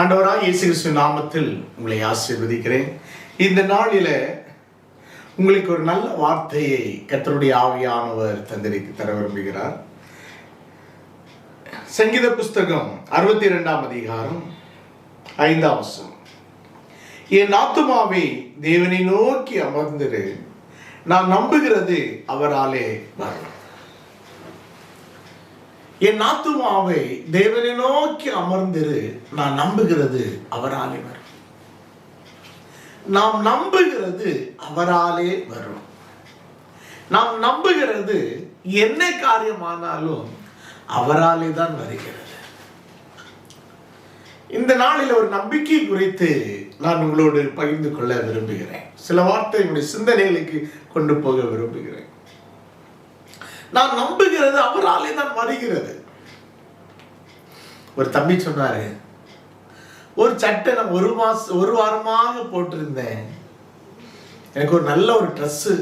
ஆண்டவராக இயேசு கிறிஸ்து நாமத்தில் உங்களை ஆசீர்வதிக்கிறேன். இந்த நாளில் உங்களுக்கு ஒரு நல்ல வார்த்தையை கத்தருடைய ஆவியானவர் தந்திரிக்கு தர விரும்புகிறார். சங்கீத புஸ்தகம் அறுபத்தி இரண்டாம் அதிகாரம் ஐந்தாம் வசம் என் ஆத்துமாவே தேவனை நோக்கி அமர்ந்திரு. நான் நம்புகிறது அவராலே வரும். என் ஆத்துமாவை தேவனை நோக்கி அமர்ந்திரு நான் நம்புகிறது அவராலே வரும். நாம் நம்புகிறது அவராலே வரும். நாம் நம்புகிறது என்ன காரியமானாலும் அவராலே தான் வருகிறது. இந்த நாளில் ஒரு நம்பிக்கை குறித்து நான் உங்களோடு பகிர்ந்து கொள்ள விரும்புகிறேன். சில வார்த்தை என்னுடைய சிந்தனைகளுக்கு கொண்டு போக விரும்புகிறேன். நான் நம்புகிறது அவராலே தான் வருகிறது. ஒரு தம்பி சொன்னாரு ஒரு சட்டை நான் ஒரு மாசம் ஒரு வாரமாக போட்டிருந்தேன். எனக்கு ஒரு நல்ல ஒரு ட்ரெஸ்ஸு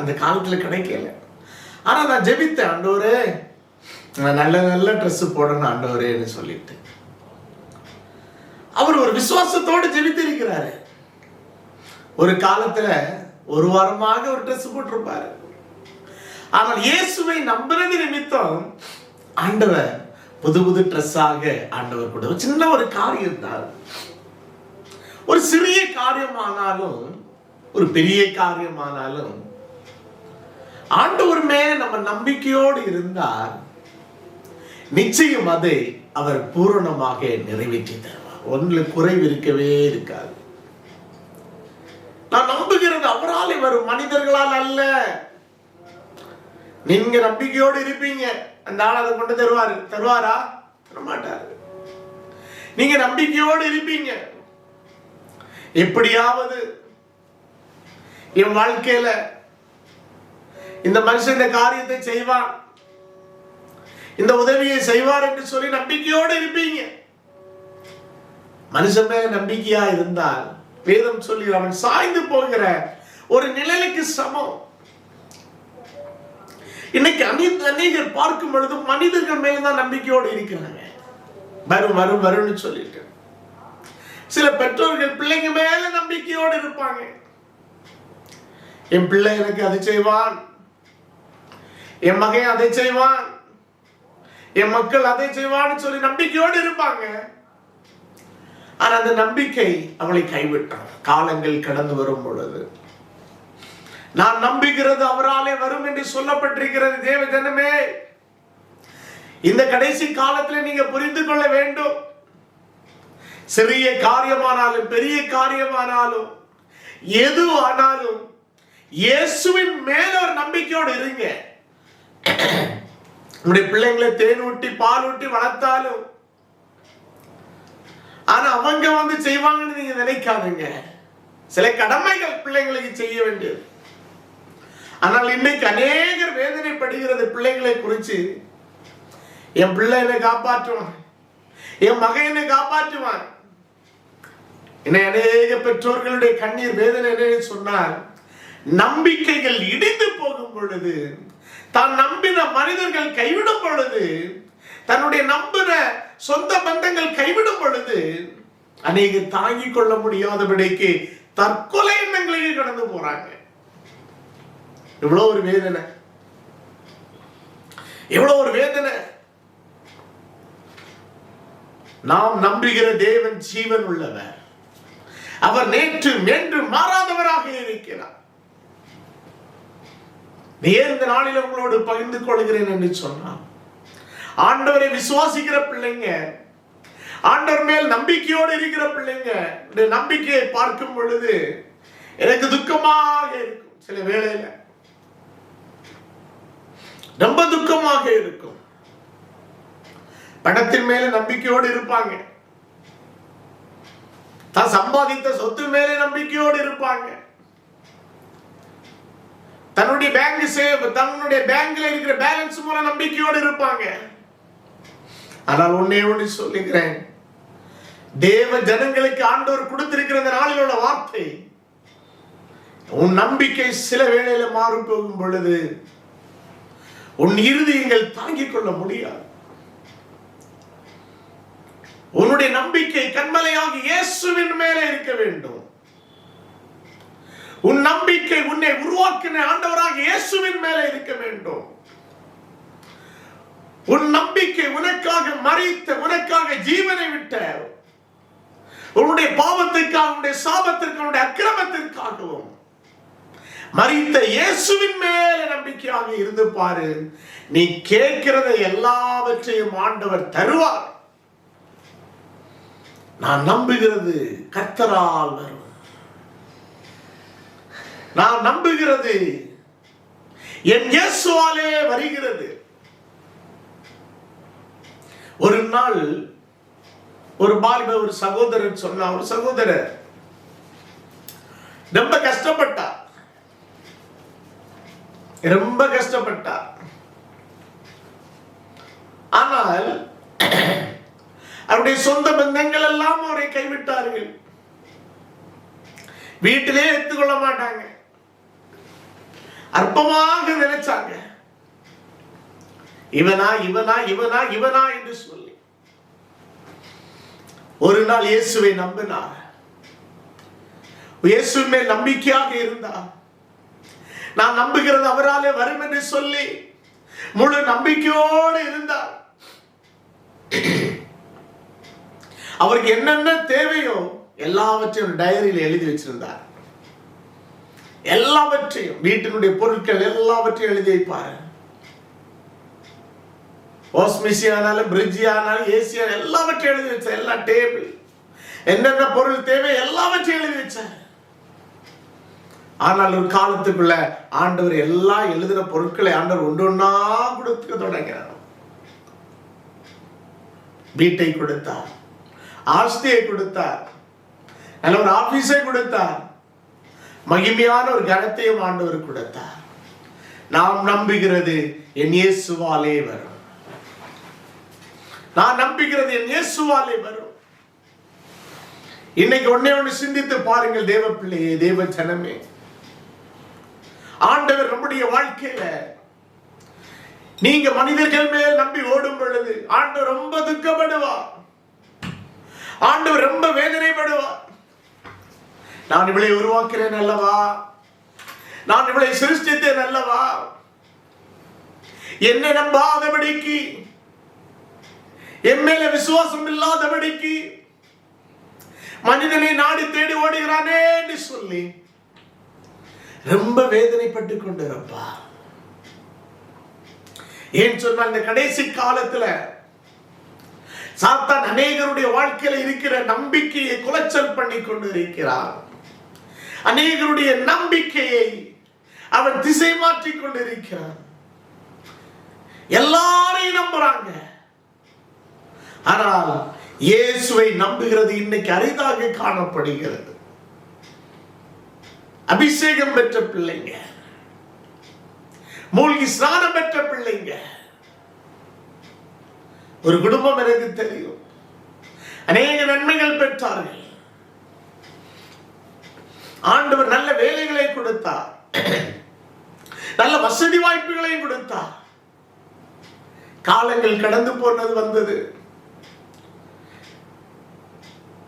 அந்த காலத்துல கிடைக்கல. ஆனா நான் ஜெபித்தேன் ஆண்டவரே நான் நல்ல நல்ல ட்ரெஸ் போடணும் ஆண்டவரேன்னு சொல்லிட்டு. அவர் ஒரு விசுவாசத்தோடு ஜெபித்திருக்கிறாரு. ஒரு காலத்துல ஒரு வாரமாக ஒரு ட்ரெஸ் போட்டிருப்பாரு. ஆனால் இயேசுவை நம்புறது நிமித்தம் ஆண்டவர் புது புது ட்ரெஸ்ஸாக ஆண்டவர் கூட ஒரு சின்ன ஒரு காரியம் தான். ஒரு சிறிய காரியமானாலும் ஒரு பெரிய காரியமானாலும் ஆண்டவர் மேல நம்ம நம்பிக்கையோடு இருந்தால் நிச்சயம் அதை அவர் பூரணமாக நிறைவேற்றி தருவார். ஒன்றுல குறைவு இருக்கவே இருக்காது. நான் நம்புகிறது அவராலே வரும் மனிதர்களால் அல்ல. நீங்க நம்பிக்கையோடு இருப்பீங்க. அந்த ஆள் அதை கொண்டு தருவாரு. தருவாரா? தரமாட்டாரு. நீங்க நம்பிக்கையோடு இருப்பீங்க. எப்படியாவது என் வாழ்க்கையில இந்த மனுஷன் இந்த காரியத்தை செய்வான். இந்த உதவியை செய்வார் என்று சொல்லி நம்பிக்கையோடு இருப்பீங்க. மனுஷன் மேல நம்பிக்கையா இருந்தால் வேதம் சொல்லி அவன் சாய்ந்து போகிற ஒரு நிழலுக்கு சமம். இன்னைக்கு அநீ அநேகர் பார்க்கும் பொழுது மனிதர்கள் மேலதான் நம்பிக்கையோடு இருக்கிறாங்க. வரும் வரும் வரும்னு சொல்லிட்டு. சில பெற்றோர்கள் பிள்ளைங்க மேல நம்பிக்கையோடு இருப்பாங்க. என் பிள்ளை எனக்கு அதை செய்வான். என் மகன் அதை செய்வான். என் மக்கள் அதை செய்வான்னு சொல்லி நம்பிக்கையோடு இருப்பாங்க. ஆனா அந்த நம்பிக்கை அவளை கைவிட்டான். காலங்கள் கடந்து வரும் பொழுது. நான் நம்புகிறது அவராலே வரும் என்று சொல்லப்பட்டிருக்கிறது. தேவ ஜனமே இந்த கடைசி காலத்தில் நீங்க புரிந்து கொள்ள வேண்டும். சிறிய காரியமானாலும் பெரிய காரியமானாலும் எது ஆனாலும் இயேசுவின் மேல ஒரு நம்பிக்கையோடு இருங்க. உங்களுடைய பிள்ளைங்களை தேன் ஊட்டி பால் ஊட்டி வளர்த்தாலும் ஆனா அவங்க வந்து செய்வாங்கன்னு நீங்க நினைக்காதுங்க. சில கடமைகள் பிள்ளைங்களுக்கு செய்ய வேண்டியது ஆனால் இன்னைக்கு அநேகர் வேதனைப்படுகிறது பிள்ளைகளை குறித்து. என் பிள்ளை என்னை காப்பாற்றுவான். என் மகன் என்னை காப்பாற்றுவான். என்னை அநேக பெற்றோர்களுடைய கண்ணீர் வேதனை என்னன்னு சொன்னார் நம்பிக்கைகள் இடிந்து போகும் பொழுது தான் நம்பின மனிதர்கள் கைவிடும் பொழுது தன்னுடைய நம்பின சொந்த பந்தங்கள் கைவிடும் பொழுது அநேக தாங்கிக் கொள்ள முடியாதபடிக்கு தற்கொலை எண்ணங்களுக்கு கடந்து போறாங்க. எவ்வளோ ஒரு வேதனை. எவ்வளவு ஒரு வேதனை. நாம் நம்புகிற தேவன் ஜீவன் உள்ளவர். அவர் நேற்று என்று மாறாதவராக இருக்கிறார். நேர்ந்த இந்த நாளில் உங்களோடு பகிர்ந்து கொள்கிறேன் என்று சொன்னான். ஆண்டவரை விசுவாசிக்கிற பிள்ளைங்க ஆண்டவர் மேல் நம்பிக்கையோடு இருக்கிற பிள்ளைங்க நம்பிக்கையை பார்க்கும் பொழுது எனக்கு துக்கமாக இருக்கும் சில வேளையில. ரொம்ப துக்கமாக இருக்கும். பணத்தின் மேல நம்பிக்கையோடு இருப்பாங்க. தான் சம்பாதித்த சொத்து மேலே நம்பிக்கையோடு இருப்பாங்க. தன்னுடைய பேங்க் சேவ் தன்னுடைய பேங்க்ல இருக்கிற பேலன்ஸ் மூலம் நம்பிக்கையோடு இருப்பாங்க. ஆனால் ஒன்னே ஒன்று சொல்லுகிறேன். தேவ ஜனங்களுக்கு ஆண்டவர் கொடுத்திருக்கிற அந்த நாளிலோட வார்த்தை உன் நம்பிக்கை சில வேளையில மாறி போகும் பொழுது உன் இறுதியங்கள் தாங்கிக் கொள்ள முடியாது. உன்னுடைய நம்பிக்கை கண்மலையாக இயேசுவின் மேலே இருக்க வேண்டும். உன் நம்பிக்கை உன்னை உருவாக்கின ஆண்டவராக இயேசுவின் மேலே இருக்க வேண்டும். உன் நம்பிக்கை உனக்காக மறித்த உனக்காக ஜீவனை விட்ட உன்னுடைய பாவத்திற்காக உன்னுடைய சாபத்திற்கு உன்னுடைய அக்கிரமத்திற்காகவும் மறித்த இயேசுவின் மேல நம்பிக்கையாக இருந்து பாரு. நீ கேட்கிறத எல்லாவற்றையும் ஆண்டவர் தருவார். நான் நம்புகிறது கர்த்தரால் வரும் நான் நம்புகிறது என் இயேசுவாலே வருகிறது. ஒரு நாள் ஒரு பாலிப ஒரு சகோதரன் சொன்னா ஒரு சகோதரர் ரொம்ப கஷ்டப்பட்டார். ரொம்ப கஷ்டப்பட்டார். ஆனால் அவருடைய சொந்த பந்தங்கள் எல்லாம் அவரை கைவிட்டார்கள். வீட்டிலே எடுத்துக்கொள்ள மாட்டாங்க. அற்பமாக நினைச்சாங்க. இவனா இவனா இவனா இவனா என்று சொல்லி. ஒரு நாள் இயேசுவை நம்பினார். இயேசுவின் மேல் நம்பிக்கையாக இருந்தார். நான் நம்புகிறது அவராலே வரும் என்று சொல்லி முழு நம்பிக்கையோடு இருந்தார். அவருக்கு என்னென்ன தேவையோ எல்லாவற்றையும் டைரியில் எழுதி வச்சிருந்தார். எல்லாவற்றையும் வீட்டினுடைய பொருட்கள் எல்லாவற்றையும் எழுதி வைப்பார். வாஷ்மிஷி ஆனாலும் பிரிட்ஜ் ஆனாலும் ஏசி எல்லாவற்றையும் எழுதி வச்சார். எல்லா டேபிள் என்னென்ன பொருள் தேவை எல்லாவற்றையும் எழுதி வச்சார். ஆனால் ஒரு காலத்துக்குள்ள ஆண்டவர் எல்லாம் எழுதின பொருட்களை ஆண்டவர் ஒன்று ஒன்றா கொடுக்க தொடங்கினார் வீட்டை கொடுத்தார். ஆஸ்தியை கொடுத்தார். நல்ல ஒரு ஆபீஸை கொடுத்தார். மகிமையான ஒரு கனத்தையும் ஆண்டவர் கொடுத்தார். நாம் நம்புகிறது என் இயேசுவாலே வரும். நான் நம்புகிறது என் இயேசுவாலே வரும். இன்னைக்கு ஒன்னே ஒன்று சிந்தித்து பாருங்கள் தேவ பிள்ளையே தேவ ஜனமே. ஆண்டவர் நம்முடைய வாழ்க்கையில நீங்க மனிதர்கள் மேல் நம்பி ஓடும் பொழுது ஆண்டவர் ரொம்ப துக்கப்படுவார். ஆண்டவர் ரொம்ப வேதனைப்படுவார். நான் இவளை உருவாக்குறேன் அல்லவா? நான் இவளை சிருஷ்டித்தேன் அல்லவா? என்ன நம்பாதபடிக்கு என் மேல விசுவாசம் இல்லாதபடிக்கு மனிதனை நாடி தேடி ஓடுகிறானே என்று சொல்லி ரொம்ப வேதனைப்பட்டு கொண்டிருப்பா. ஏன் சொன்னால் இந்த கடைசி காலத்துல சாத்தான் அநேகருடைய வாழ்க்கையில இருக்கிற நம்பிக்கையை குலைச்சல் பண்ணி கொண்டு இருக்கிறார் அநேகருடைய நம்பிக்கையை அவன் திசை மாற்றி கொண்டிருக்கிறான் எல்லாரையும் நம்புறாங்க. ஆனால் இயேசுவை நம்புகிறது இன்னைக்கு அரிதாக காணப்படுகிறது. அபிஷேகம் பெற்ற பிள்ளைங்க. மூழ்கி ஸ்நானம் பெற்ற பிள்ளைங்க. ஒரு குடும்பம் எனக்கு தெரியும். அநேக நன்மைகள் பெற்றார்கள். ஆண்டவர் நல்ல வேலைகளை கொடுத்தார். நல்ல வசதி வாய்ப்புகளையும் கொடுத்தார். காலங்கள் கடந்து போனது வந்தது.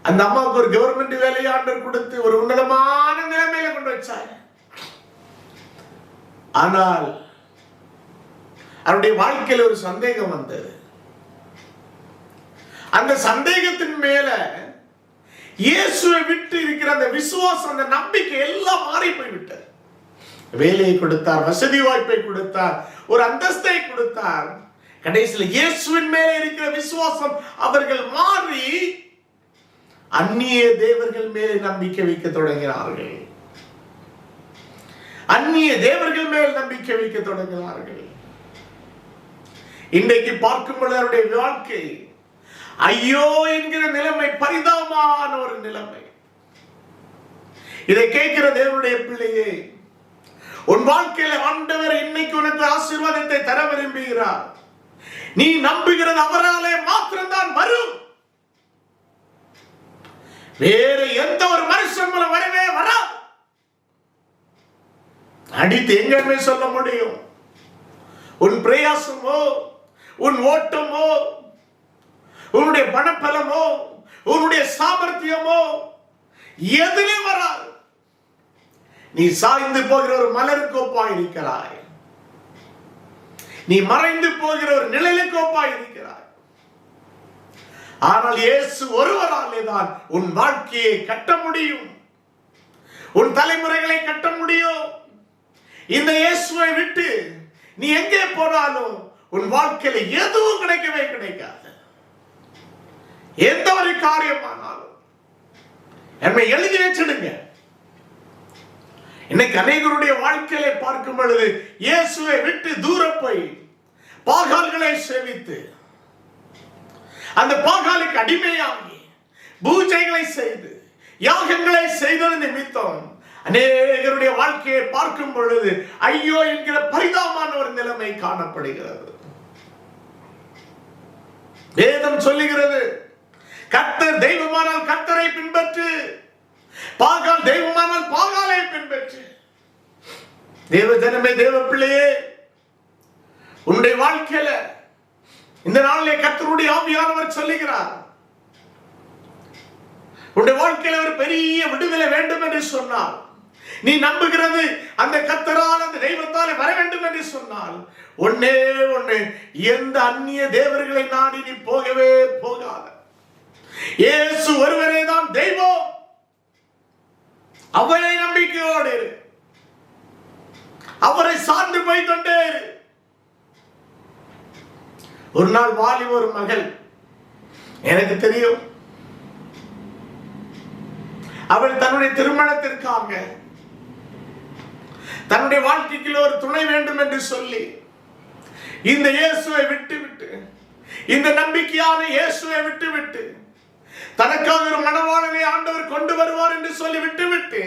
அந்த அம்மாவுக்கு ஒரு கவர்மெண்ட் வேலையை கொடுத்து ஒரு உன்னதமான நிலைமையில கொண்டு வச்சார். ஆனால் அவருடைய வாழ்க்கையில் ஒரு சந்தேகம் வந்தது. அந்த சந்தேகத்தின் மேல இயேசுவை விட்டு இருக்கிற அந்த விசுவாசம் அந்த நம்பிக்கை எல்லாம் மாறி போய்விட்டது. வேலையை கொடுத்தார் வசதி வாய்ப்பை கொடுத்தார் ஒரு அந்தஸ்தை கொடுத்தார். கடைசியில் இயேசுவின் மேலே இருக்கிற விசுவாசம் அவர்கள் மாறி அந்நிய தேவர்கள் மேல் நம்பிக்கை வைக்க தொடங்கினார்கள். அந்நிய தேவர்கள் மேல் நம்பிக்கை வைக்க தொடங்கினார்கள். இன்றைக்கு பார்க்கும் பொழுது வாழ்க்கை ஐயோ என்கிற நிலைமை பரிதாபமான ஒரு நிலைமை. இதை கேட்கிற தேவனுடைய பிள்ளையே உன் வாழ்க்கையில ஆண்டவர் இன்னைக்கு உனக்கு ஆசீர்வாதத்தை தர விரும்புகிறார். நீ நம்புகிறது அவராலே மாத்திரம்தான் வரும். வேற எந்த ஒரு மனுஷன் மூலம் வரவே வராது. அடித்து எங்கேயுமே சொல்ல முடியும்? உன் பிரயாசமோ உன் ஓட்டமோ உன்னுடைய பணப்பலமோ உன்னுடைய சாமர்த்தியமோ எதிலே வராது. நீ சாய்ந்து போகிற ஒரு மலருக்கு ஒப்பாய் இருக்கிறாய் நீ மறைந்து போகிற ஒரு நிழலுக்கு ஒப்பாய் இருக்கிறாய் ஆனால் இயேசு ஒருவராலே தான் உன் வாழ்க்கையை கட்ட முடியும். உன் தலைமுறைகளை கட்ட முடியும். இந்த இயேசுவை விட்டு நீ எங்கே போனாலும் உன் வாழ்க்கையில எதுவும் கிடைக்கவே கிடைக்காது. எந்த ஒரு காரியமானாலும். என்னை எழுதி வச்சிடுங்க. இன்னைக்கு அநேகருடைய வாழ்க்கையில பார்க்கும் பொழுது இயேசுவை விட்டு தூர போய் பாகால்களை சேவித்து அந்த பாகாலுக்கு அடிமையாகி பூஜைகளை செய்து யாகங்களை செய்தது நிமித்தம் அநேகருடைய வாழ்க்கையை பார்க்கும் பொழுது ஐயோ என்கிற பரிதாபமான ஒரு நிலைமை காணப்படுகிறது. வேதம் சொல்லுகிறது கர்த்தர் தெய்வமானால் கர்த்தரை பின்பற்று பாகால் தெய்வமானால் பாகாலை பின்பற்று. தேவ ஜனமே தேவ பிள்ளையே உன்னுடைய வாழ்க்கையில இந்த நாளிலே கத்தருடைய ஆவியானவர் சொல்லுகிறார் உன்னுடைய வாழ்க்கையில ஒரு பெரிய விடுதலை வேண்டும் என்று சொன்னார் நீ நம்புகிறது அந்த கத்தரால் அந்த தெய்வத்தாலே வர வேண்டும் என்று சொன்னால் ஒன்னே ஒன்னு எந்த அந்நிய தேவர்களை நாடி நீ போகவே போகாத. இயேசு ஒருவரே தான் தெய்வம். அவரை நம்பிக்கையோடு அவரை சார்ந்து போய் கொண்டே இரு. ஒரு நாள் வாலி ஒரு மகள். எனக்கு தெரியும். அவள் தன்னுடைய திருமணத்திற்காக தன்னுடைய வாழ்க்கைக்கு ஒரு துணை வேண்டும் என்று சொல்லி இந்த இயேசுவை விட்டு விட்டு இந்த நம்பிக்கையான இயேசுவை விட்டு விட்டு தனக்காக ஒரு மனவாளனை ஆண்டவர் கொண்டு வருவார் என்று சொல்லி விட்டு விட்டு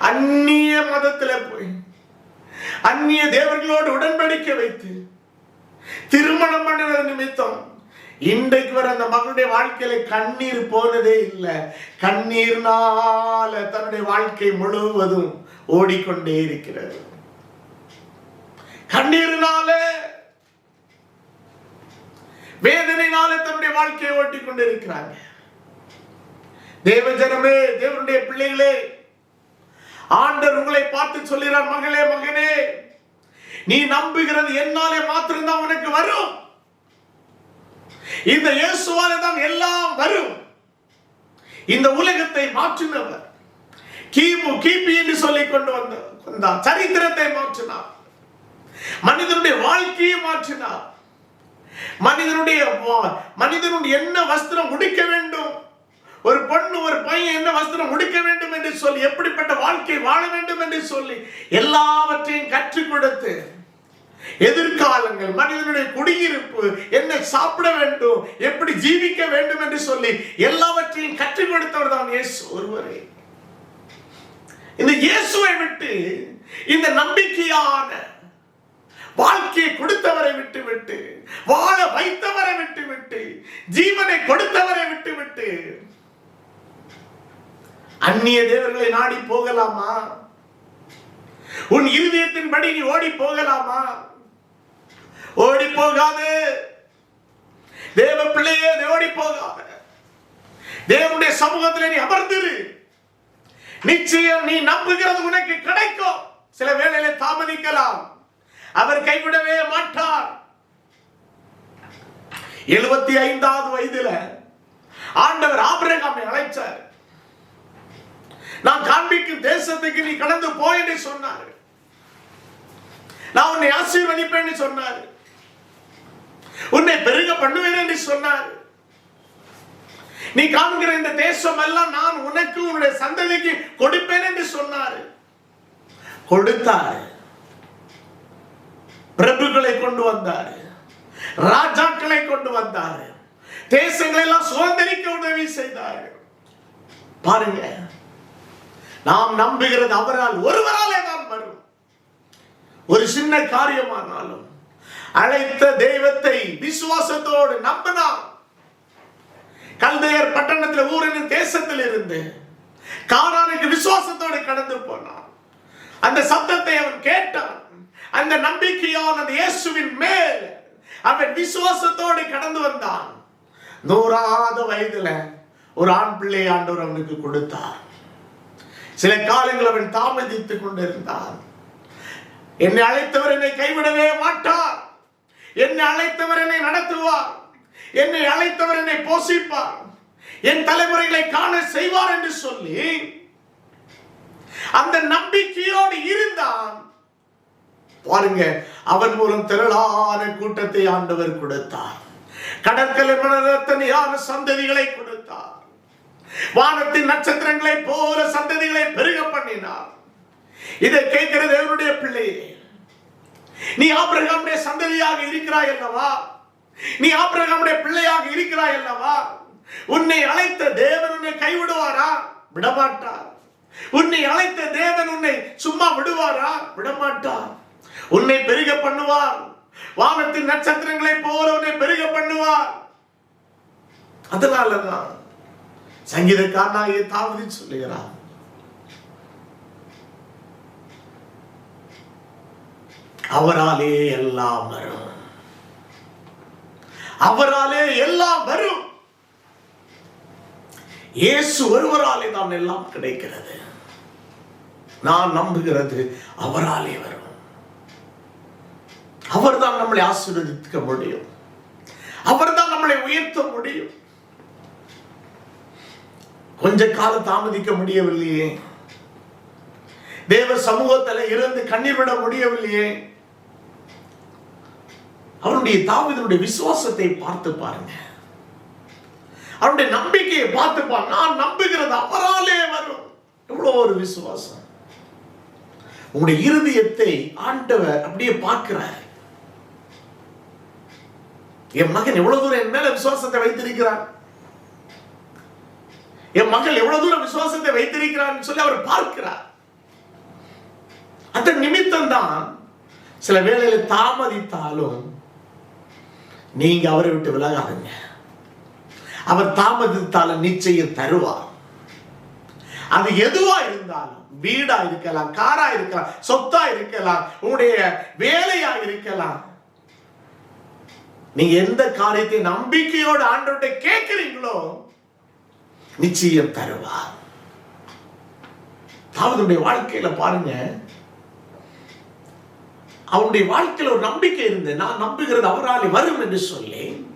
அந்நிய மதத்துல போய் அந்நிய தேவர்களோடு உடன்படிக்கை வைத்து திருமணம் பண்ணுற நிமித்தம் இன்றைக்கு வர அந்த மகளுடைய வாழ்க்கையில கண்ணீர் போனதே இல்லை. கண்ணீர்னால தன்னுடைய வாழ்க்கை முழுவதும் ஓடிக்கொண்டே இருக்கிறது. கண்ணீரினால வேதனைனால தன்னுடைய வாழ்க்கையை ஓட்டிக் இருக்கிறாங்க. தேவஜனமே தேவனுடைய பிள்ளைகளே ஆண்டவர் உங்களை பார்த்து சொல்லுகிறார் மகளே மகனே. நீ நம்புகிறது என்னாலே மாத்திரம்தான் உனக்கு வரும். இந்த இயேசுவாலே தான் எல்லாம் வரும். இந்த உலகத்தை மாற்றினவர். கிமு கிபி என்று சொல்லிக் கொண்டு வந்த வந்தார் சரித்திரத்தை மாற்றினார். மனிதனுடைய வாழ்க்கையை மாற்றினார். மனிதனுடைய வா- மனிதனுடைய என்ன வஸ்திரம் உடிக்க வேண்டும்? ஒரு பொண்ணு ஒரு பையன் என்ன வஸ்திரம் உடுக்க வேண்டும் என்று சொல்லி எப்படிப்பட்ட வாழ்க்கை வாழ வேண்டும் என்று சொல்லி எல்லாவற்றையும் கற்றுக் கொடுத்து எதிர்காலங்கள் மனிதனுடைய குடியிருப்பு என்ன சாப்பிட வேண்டும் எப்படி ஜீவிக்க வேண்டும் என்று சொல்லி எல்லாவற்றையும் கற்றுக் கொடுத்தவர் தான் இயேசு ஒருவரே. இந்த இயேசுவை விட்டு இந்த நம்பிக்கையான வாழ்க்கையை கொடுத்தவரை விட்டு விட்டு வாழ வைத்தவரை விட்டு விட்டு ஜீவனை கொடுத்தவரை விட்டு விட்டு அந்நிய தேவர்களை நாடி போகலாமா? உன் இருதயத்தின்படி நீ ஓடி போகலாமா? ஓடி போகாது. தேவ பிள்ளையே ஓடி போகாத. தேவனுடைய சமூகத்தில் நீ அமர்ந்திரு. நிச்சயம் நீ நம்புகிறது உனக்கு கிடைக்கும். சில வேளையில தாமதிக்கலாம். அவர் கைவிடவே மாட்டார். எழுபத்தி ஐந்தாவது வயதுல ஆண்டவர் ஆபிரகாமை அழைச்சார். நான் காண்பிக்கும் தேசத்துக்கு நீ கடந்து போய் என்று சொன்னார் நான் உன்னை ஆசீர்வதிப்பேன் சொன்னார் உன்னை பெருக பண்ணுவேன் என்று சொன்னார் நீ காண்கிற இந்த தேசம் எல்லாம் நான் உனக்கு உன்னுடைய சந்ததிக்கு கொடுப்பேன் என்று சொன்னார் கொடுத்தார் பிரபுக்களை கொண்டு வந்தார் ராஜாக்களை கொண்டு வந்தார் தேசங்களை எல்லாம் சுதந்திரிக்க உதவி செய்தார் பாருங்க. நாம் நம்புகிறது அவரால் ஒருவராலே தான் வரும். ஒரு சின்ன காரியமானாலும் அழைத்த தெய்வத்தை விசுவாசத்தோடு நம்பினான் கல்தையர் பட்டணத்தில் ஊரின் தேசத்தில் இருந்து காரானுக்கு விசுவாசத்தோடு கடந்து போனான். அந்த சத்தத்தை அவன் கேட்டான். அந்த நம்பிக்கையான அந்த இயேசுவின் மேல் அவன் விசுவாசத்தோடு கடந்து வந்தான். நூறாத வயதுல ஒரு ஆண் பிள்ளை ஆண்டவர் அவனுக்கு கொடுத்தார். சில காலங்கள் அவன் தாமதித்துக் கொண்டிருந்தான். என்னை அழைத்தவர் என்னை கைவிடவே மாட்டார். என்னை அழைத்தவர் என்னை நடத்துவார். என்னை அழைத்தவர் என்னை போஷிப்பார். என் தலைமுறைகளை காண செய்வார் என்று சொல்லி அந்த நம்பிக்கையோடு இருந்தான். பாருங்க அவன் மூலம் திரளான கூட்டத்தை ஆண்டவர் கொடுத்தார். கடற்கரை மனதத்தனையான சந்ததிகளை கொடுத்தார். வானத்தின் நட்சத்திரங்களை போல சந்ததிகளை பெருக பண்ணினார். இதை கேட்கிற தேவனுடைய பிள்ளையே நீ ஆபிரகாமுடைய சந்ததியாக இருக்கிறாய் அல்லவா? நீ ஆபிரகாமுடைய பிள்ளையாக இருக்கிறாய் அல்லவா? உன்னை அழைத்த தேவன் உன்னை கைவிடுவாரா? விடமாட்டார். உன்னை அழைத்த தேவன் உன்னை சும்மா விடுவாரா? விடமாட்டார். உன்னை பெருக பண்ணுவார். வானத்தின் நட்சத்திரங்களை போல உன்னை பெருக பண்ணுவார். அதனாலதான் சங்கீதக்காரனாகிய தாவதி சொல்லுகிறார். அவராலே எல்லாம் வரும். அவராலே எல்லாம் வரும். இயேசு ஒருவராலே தான் எல்லாம் கிடைக்கிறது. நான் நம்புகிறது அவராலே வரும். அவர்தான் நம்மளை ஆசீர்வதிக்க முடியும். அவர்தான் நம்மளை உயர்த்த முடியும். கொஞ்ச காலம் தாமதிக்க முடியவில்லையே. தேவ சமூகத்தில் இருந்து கண்ணீர் விட முடியவில்லையே. அவருடைய தாவிதனுடைய விசுவாசத்தை பார்த்து பாருங்க. அவருடைய நம்பிக்கையை பார்த்து பாருங்க. நான் நம்புகிறது அவராலே வரும். இவ்வளவு ஒரு விசுவாசம். உங்களுடைய இருதயத்தை ஆண்டவர் அப்படியே பார்க்கிறார். என் மகன் எவ்வளவு தூரம் என் மேல விசுவாசத்தை வைத்திருக்கிறார் என் மகள் எவ்வளவு தூரம் விசுவாசத்தை வைத்திருக்கிறார் சொல்லி அவர் பார்க்கிறார். அந்த நிமித்தம் தான் சில வேளையில தாமதித்தாலும் நீங்க அவரை விட்டு விலகாதுங்க. அவர் தாமதித்தாலும் நிச்சயம் தருவார். அது எதுவா இருந்தாலும் வீடா இருக்கலாம் காரா இருக்கலாம் சொத்தா இருக்கலாம் உங்களுடைய வேலையா இருக்கலாம். நீங்க எந்த காரியத்தை நம்பிக்கையோடு ஆண்டோட்ட கேட்கிறீங்களோ நிச்சயம் தருவார் தாவதுடைய வாழ்க்கையில பாருங்க அவனுடைய வாழ்க்கையில் ஒரு நம்பிக்கை இருந்தது. நான் நம்புகிறது அவராலே வரும் என்று சொல்லி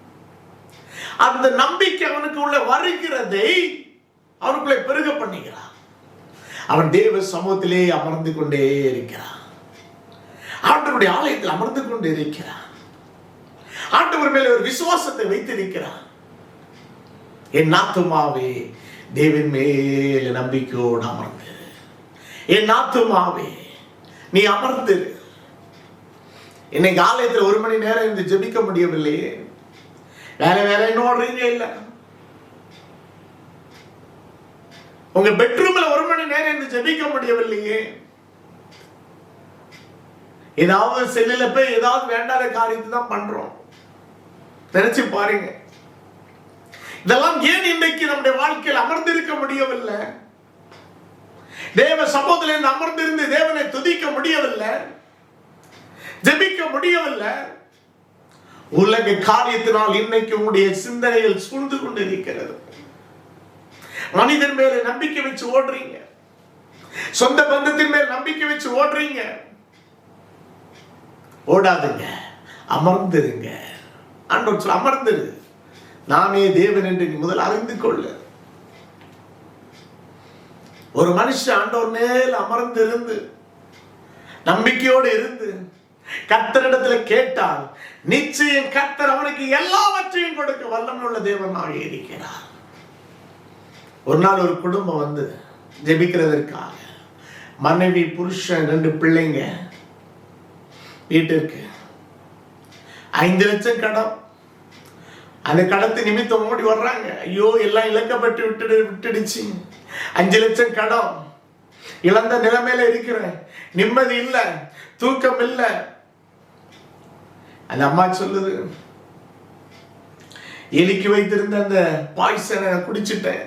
அந்த நம்பிக்கை அவனுக்கு உள்ள வருகிறதை அவனுக்குள்ளே பெருக பண்ணுகிறான். அவன் தேவ சமூகத்திலே அமர்ந்து கொண்டே இருக்கிறான். ஆண்டவருடைய ஆலயத்தில் அமர்ந்து கொண்டு இருக்கிறான். ஆண்டவர் மேலே ஒரு விசுவாசத்தை வைத்திருக்கிறான். என் நாத்துமாவே தேவின் மேல நம்பிக்கையோடு அமர்ந்து. என் நாத்துமாவே நீ அமர்ந்து இன்னைக்கு ஆலயத்தில் ஒரு மணி நேரம் இருந்து ஜெபிக்க முடியவில்லையே. வேலை வேலைன்னு ஓடுறீங்க இல்ல. உங்க பெட்ரூம்ல ஒரு மணி நேரம் இருந்து ஜெபிக்க முடியவில்லையே. ஏதாவது செல்லில் போய் ஏதாவது வேண்டாத காரியத்தை தான் பண்றோம். நினைச்சு பாருங்க. இதெல்லாம் ஏன் இன்றைக்கு நம்முடைய வாழ்க்கையில் அமர்ந்திருக்க முடியவில்லை? தேவ சமூகத்தில் அமர்ந்திருந்து தேவனை துதிக்க முடியவில்லை. ஜெபிக்க முடியவில்லை. உலக காரியத்தினால் இன்னைக்கு உங்களுடைய சிந்தனைகள் சூழ்ந்து கொண்டிருக்கிறது. மனிதன் மேல நம்பிக்கை வச்சு ஓடுறீங்க. சொந்த பந்தத்தின் மேல் நம்பிக்கை வச்சு ஓடுறீங்க. ஓடாதுங்க. அமர்ந்துருங்க. ஆண்டவர் சொல்ல நானே தேவன் என்று நீ முதல் அறிந்து கொள்ள. ஒரு மனுஷன் ஆண்டோர் மேல் அமர்ந்து இருந்து நம்பிக்கையோடு இருந்து கத்தரிடத்துல கேட்டால் நிச்சயம் கத்தர் அவனுக்கு எல்லாவற்றையும் கொடுக்க வல்லமையுள்ள தேவனாக இருக்கிறார். ஒரு நாள் ஒரு குடும்பம் வந்து ஜெபிக்கிறதற்காக மனைவி புருஷன் ரெண்டு பிள்ளைங்க வீட்டிற்கு ஐந்து லட்சம் கடன் அந்த கடத்து நிமித்தம் ஓடி வர்றாங்க. ஐயோ எல்லாம் இழக்கப்பட்டு விட்டு விட்டுடுச்சு. அஞ்சு லட்சம் கடன். இழந்த நிலைமையில இருக்கிறேன். நிம்மதி இல்லை. தூக்கம் இல்லை. அந்த அம்மா சொல்லுது எலிக்கு வைத்திருந்த அந்த பாய்சனை குடிச்சிட்டேன்.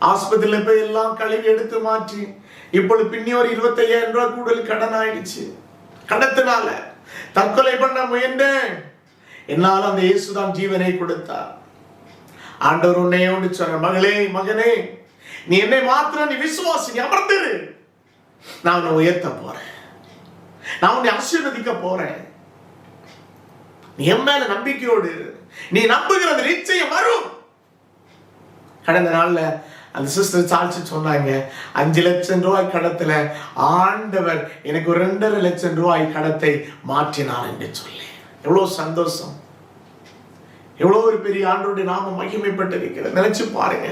ஆஸ்பத்திரியில் போய் எல்லாம் கழுவி எடுத்து மாற்றி. இப்பொழுது பின்னி ஒரு இருபத்தையாயிரம் ரூபாய் கூடுதல் கடன் ஆயிடுச்சு கடத்தினால தற்கொலை பண்ண முயன்றேன். என்னால் அந்த இயேசுதான் ஜீவனை கொடுத்தார். ஆண்டவர் உன்னை ஒன்று சொன்ன மகளே மகனே நீ என்னை மாத்திரம் நீ விசுவாசி நீ அமர்ந்துரு. நான் உன்னை உயர்த்த போறேன். நான் உன்னை ஆசீர்வதிக்க போறேன். நீ என் மேல நம்பிக்கையோடு நீ நீ நம்புகிறது நிச்சயம் வரும். கடந்த நாள்ல அந்த சிஸ்டர் சாட்சி சொன்னாங்க அஞ்சு லட்சம் ரூபாய் கடத்துல ஆண்டவர் எனக்கு ஒரு ரெண்டரை லட்சம் ரூபாய் கடத்தை மாற்றினார் என்று சொல்லி. எவ்வளவு சந்தோஷம். எவ்வளவு ஒரு பெரிய ஆண்டோடைய நாம மகிமைப்பட்டிருக்கிறது. நினைச்சு பாருங்க.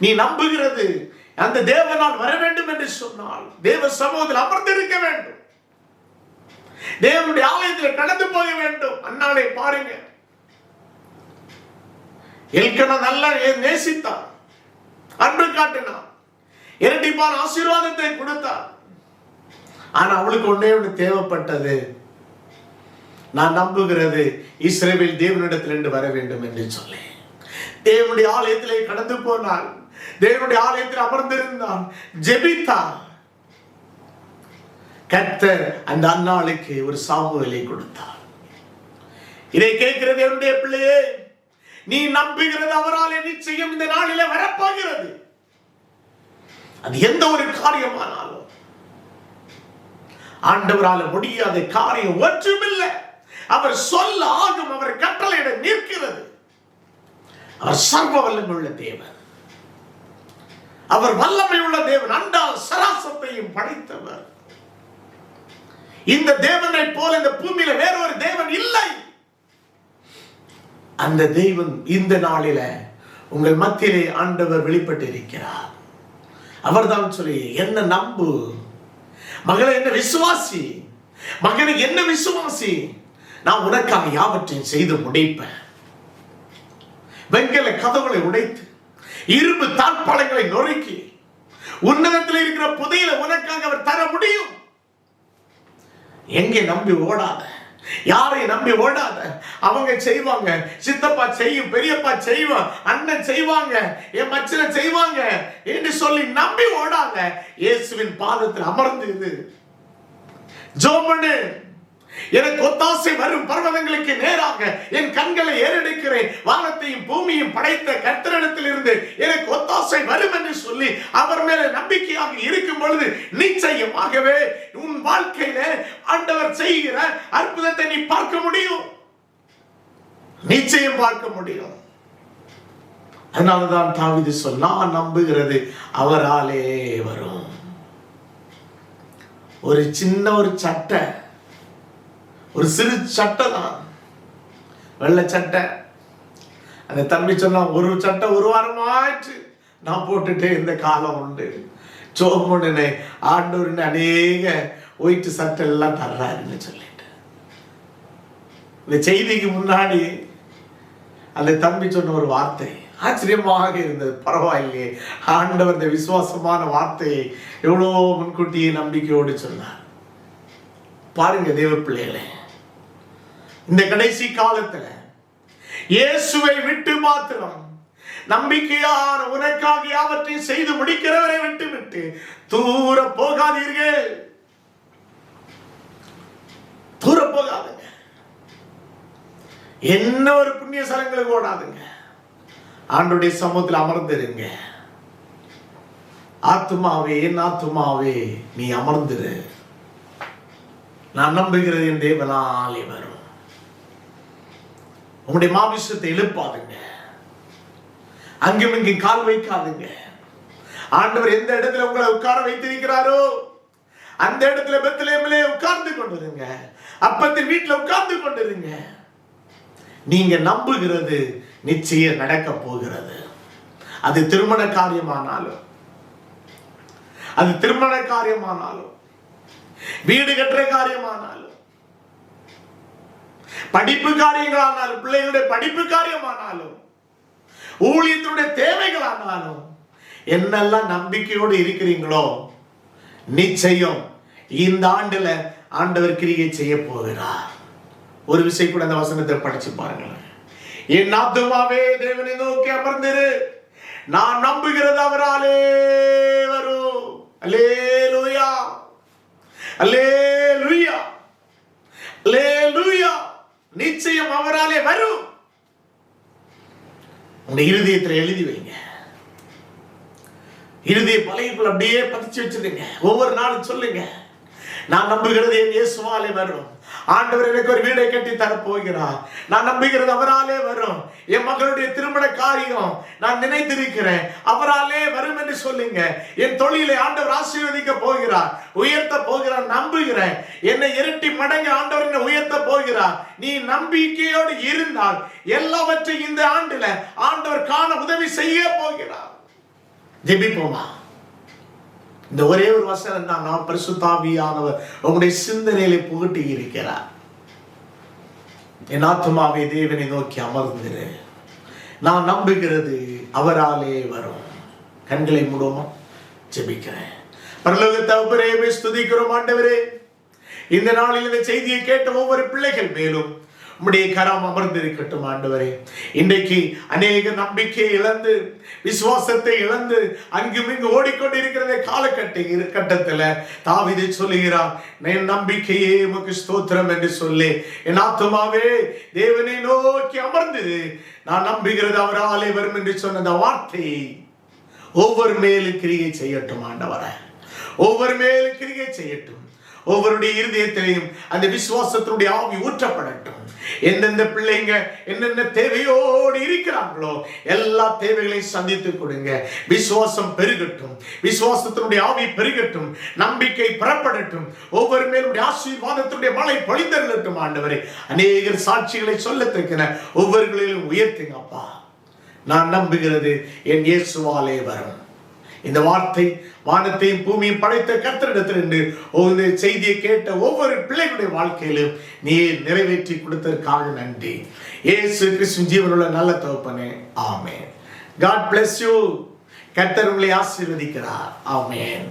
நீ நம்புகிறது அந்த தேவனால் வர வேண்டும் என்று சொன்னால் தேவ சமூகத்தில் அமர்ந்திருக்க வேண்டும். தேவனுடைய ஆலயத்தில் கடந்து போக வேண்டும். அன்னாலே பாருங்க. எல்கன நல்ல நேசித்தான் அன்பு காட்டினான் இரட்டிப்பான ஆசீர்வாதத்தை கொடுத்தான் ஆனா அவளுக்கு ஒன்னே ஒன்று தேவைப்பட்டது. நான் நம்புகிறது இஸ்ரேவில் தேவனிடத்திலிருந்து வர வேண்டும் என்று சொல்லி. தேவனுடைய ஆலயத்திலே கடந்து போனால் தேவனுடைய ஆலயத்தில் அமர்ந்திருந்தான். ஜெபித்தார். கர்த்தர் அந்த அந்நாளுக்கு ஒரு சாமுவேலை கொடுத்தார். இதை கேட்கிறது என்னுடைய பிள்ளையே நீ நம்புகிறது அவரால் நிச்சயம் இந்த நாளில வரப்போகிறது. அது எந்த ஒரு காரியமானாலும் ஆண்டவரால முடியாத காரியம் ஒன்றுமில்லை. அவர் சொல்ல ஆகும் அவர் கட்டளையிட நிற்கிறது. அவர் சர்வ வல்லமையுள்ள தேவன். அவர் வல்லமை உள்ள தேவன் அண்டால் சராசத்தையும் படைத்தவர். இந்த தேவனை போல இந்த பூமியில வேற ஒரு தேவன் இல்லை. அந்த தெய்வன் இந்த நாளில உங்கள் மத்தியிலே ஆண்டவர் வெளிப்பட்டு இருக்கிறார் அவர்தான் சொல்லி என்ன நம்பு? மகளை என்ன விசுவாசி? மகனுக்கு என்ன விசுவாசி? நான் உனக்காக யாவற்றையும் செய்து முடிப்பேன் வெங்கல கதவுகளை உடைத்து இரும்பு தாழ்பாளங்களை நொறுக்கி உன்னதத்தில் இருக்கிற புதையில உனக்காக அவர் தர முடியும். எங்கே நம்பி ஓடாத யாரையும் நம்பி ஓடாத அவங்க செய்வாங்க சித்தப்பா செய்யும் பெரியப்பா செய்வான் அண்ணன் செய்வாங்க என் மச்சனை செய்வாங்க என்று சொல்லி நம்பி ஓடாத இயேசுவின் பாதத்தில் அமர்ந்து இது ஜோமனு எனக்கு ஒத்தாசை வரும் பர்வதங்களுக்கு நேராக என் கண்களை ஏறெடுக்கிறேன். வானத்தையும் பூமியும் படைத்த கர்த்தரிடத்தில் இருந்து எனக்கு ஒத்தாசை வரும் என்று சொல்லி அவர் மேல நம்பிக்கையாக இருக்கும் பொழுது நிச்சயமாகவே உன் வாழ்க்கையில ஆண்டவர் செய்கிற அற்புதத்தை நீ பார்க்க முடியும். நிச்சயம் பார்க்க முடியும். அதனாலதான் தாவிது சொன்னா நம்புகிறது அவராலே வரும். ஒரு சின்ன ஒரு சட்டை ஒரு சிறு சட்டை தான். வெள்ளை சட்டை. அந்த தம்பி சொன்னா ஒரு சட்டை ஒரு வாரம் நான் போட்டுட்டே இந்த காலம் உண்டு. சோமுன்னு ஆண்டோர்னு அநேக ஒயிட்டு சட்டை எல்லாம் தர்றாருன்னு சொல்லிட்டு. இந்த செய்திக்கு முன்னாடி அந்த தம்பி சொன்ன ஒரு வார்த்தை ஆச்சரியமாக இருந்தது. பரவாயில்லையே ஆண்டவர் இந்த விசுவாசமான வார்த்தையை எவ்வளோ முன்கூட்டியே நம்பிக்கையோடு சொன்னார். பாருங்க தேவ பிள்ளைகளை இந்த கடைசி காலத்துல இயேசுவை விட்டு மாத்திரம் நம்பிக்கையான உனக்காக யாவற்றையும் செய்து முடிக்கிறவரை விட்டு விட்டு தூர போகாதீர்கள். தூர போகாதுங்க. என்ன ஒரு புண்ணிய சலங்களுக்கு ஓடாதுங்க. ஆண்டுடைய சமூகத்தில் அமர்ந்திருங்க. ஆத்துமாவே என் ஆத்துமாவே நீ அமர்ந்திரு. நான் நம்புகிறது என் தேவனாலே வரும் உங்களுடைய மாமிசத்தை எழுப்பாதுங்க. அங்கும் இங்கும் கால் வைக்காதுங்க. ஆண்டவர் எந்த இடத்துல உங்களை உட்கார வைத்திருக்கிறாரோ அந்த இடத்துல பெத்தலேமிலே உட்கார்ந்து கொண்டிருங்க. அப்பத்தின் வீட்டில் உட்கார்ந்து கொண்டிருங்க. நீங்க நம்புகிறது நிச்சயம் நடக்க போகிறது. அது திருமண காரியமானாலும் அது திருமண காரியமானாலும் வீடு கட்டுற காரியமானாலும் படிப்பு காரியங்களானாலும் பிள்ளைகளுடைய படிப்பு காரியமானாலும் ஊழியத்தினுடைய தேவைகளானாலும் என்னெல்லாம் நம்பிக்கையோடு இருக்கிறீங்களோ நிச்சயம் இந்த ஆண்டுல ஆண்டவர் கிரியை செய்ய போகிறார். ஒரு விஷயம் கூட அந்த வசனத்தை படிச்சு பாருங்களேன். என் ஆத்துமாவே தேவனை நோக்கி அமர்ந்திரு. நான் நம்புகிறது அவராலே வரும். அல்லேலூயா. அல்லேலூயா. அல்லேலூயா. நிச்சயம் அவராலே வரும். உங்க இருதயத்தில் எழுதி வைங்க. இருதய பழையக்குள் அப்படியே பதிச்சு வச்சிருங்க. ஒவ்வொரு நாளும் சொல்லுங்க. நான் நம்புகிறது என் இயேசுவாலே வரும். ஆண்டவர் எனக்கு ஒரு வீடை கட்டி தரப்போகிறார். நான் நம்புகிறது அவராலே வரும். என் மகளுடைய திருமண காரியம் நான் நினைத்திருக்கிறேன். அவராலே வரும் என்று சொல்லுங்க. என் தொழிலை ஆண்டவர் ஆசீர்வதிக்க போகிறார். உயர்த்த போகிறார். நம்புகிறேன். என்னை இரட்டி மடங்கு ஆண்டவர் என்னை உயர்த்த போகிறார். நீ நம்பிக்கையோடு இருந்தால் எல்லாவற்றையும் இந்த ஆண்டுல ஆண்டவர் காண உதவி செய்ய போகிறார். ஜெபிப்போமா? இந்த ஒரே ஒரு வசனம் தான் நான் பரிசுத்தாவியானவர் உங்களுடைய சிந்தனையில புகட்டி இருக்கிறார். என் ஆத்மாவே தேவனை நோக்கி அமர்ந்திரு. நான் நம்புகிறது அவராலே வரும். கண்களை மூடுவோமா? ஜெபிக்கிறேன். பரலோக தகப்பரே ஸ்துதிக்கிறோம் ஆண்டவரே. இந்த நாளில் இந்த செய்தியை கேட்ட ஒவ்வொரு பிள்ளைகள் மேலும் உம்முடைய கரம் அமர்ந்திருக்கட்டும் ஆண்டவரே. இன்றைக்கு அநேக நம்பிக்கை இழந்து விசுவாசத்தை இழந்து அங்கும் இங்கு ஓடிக்கொண்டிருக்கிறதே காலகட்ட கட்டத்தில் தாவிதை சொல்லுகிறார் என் நம்பிக்கையே உமக்கு ஸ்தோத்திரம் என்று சொல்லி. என் ஆத்மாவே தேவனை நோக்கி அமர்ந்து நான் நம்புகிறது அவராலே வரும் என்று சொன்ன அந்த வார்த்தையை ஒவ்வொரு மேலும் கிரியை செய்யட்டும் ஆண்டவரை. ஒவ்வொரு மேலும் கிரியை செய்யட்டும். ஒவ்வொருடைய இருதயத்திலையும் அந்த விசுவாசத்தினுடைய ஆவி ஊற்றப்படட்டும். எந்தெந்த பிள்ளைங்க என்னென்ன தேவையோடு இருக்கிறாங்களோ எல்லா தேவைகளையும் சந்தித்து கொடுங்க. விசுவாசம் பெருகட்டும். விசுவாசத்தினுடைய ஆவி பெருகட்டும். நம்பிக்கை புறப்படட்டும். ஒவ்வொரு மேலுடைய ஆசீர்வாதத்தினுடைய மழை பொழிந்தருளட்டும் ஆண்டவரே. அநேகர் சாட்சிகளை சொல்லத்திருக்கிற ஒவ்வொருகளிலும் உயர்த்துங்க அப்பா. நான் நம்புகிறது என் இயேசுவாலே வரும். இந்த வார்த்தை வானத்தையும் பூமியும் படைத்த கர்த்தரிடத்திலிருந்து இந்த செய்தியை கேட்ட ஒவ்வொரு பிள்ளைகளுடைய வாழ்க்கையிலும் நீ நிறைவேற்றி கொடுத்ததற்காக நன்றி. ஏசு கிறிஸ்து ஜீவனுள்ள நல்ல தகப்பனே ஆமென். காட் பிளஸ் யூ கத்தர் உங்களை ஆசீர்வதிக்கிறார். ஆமேன்.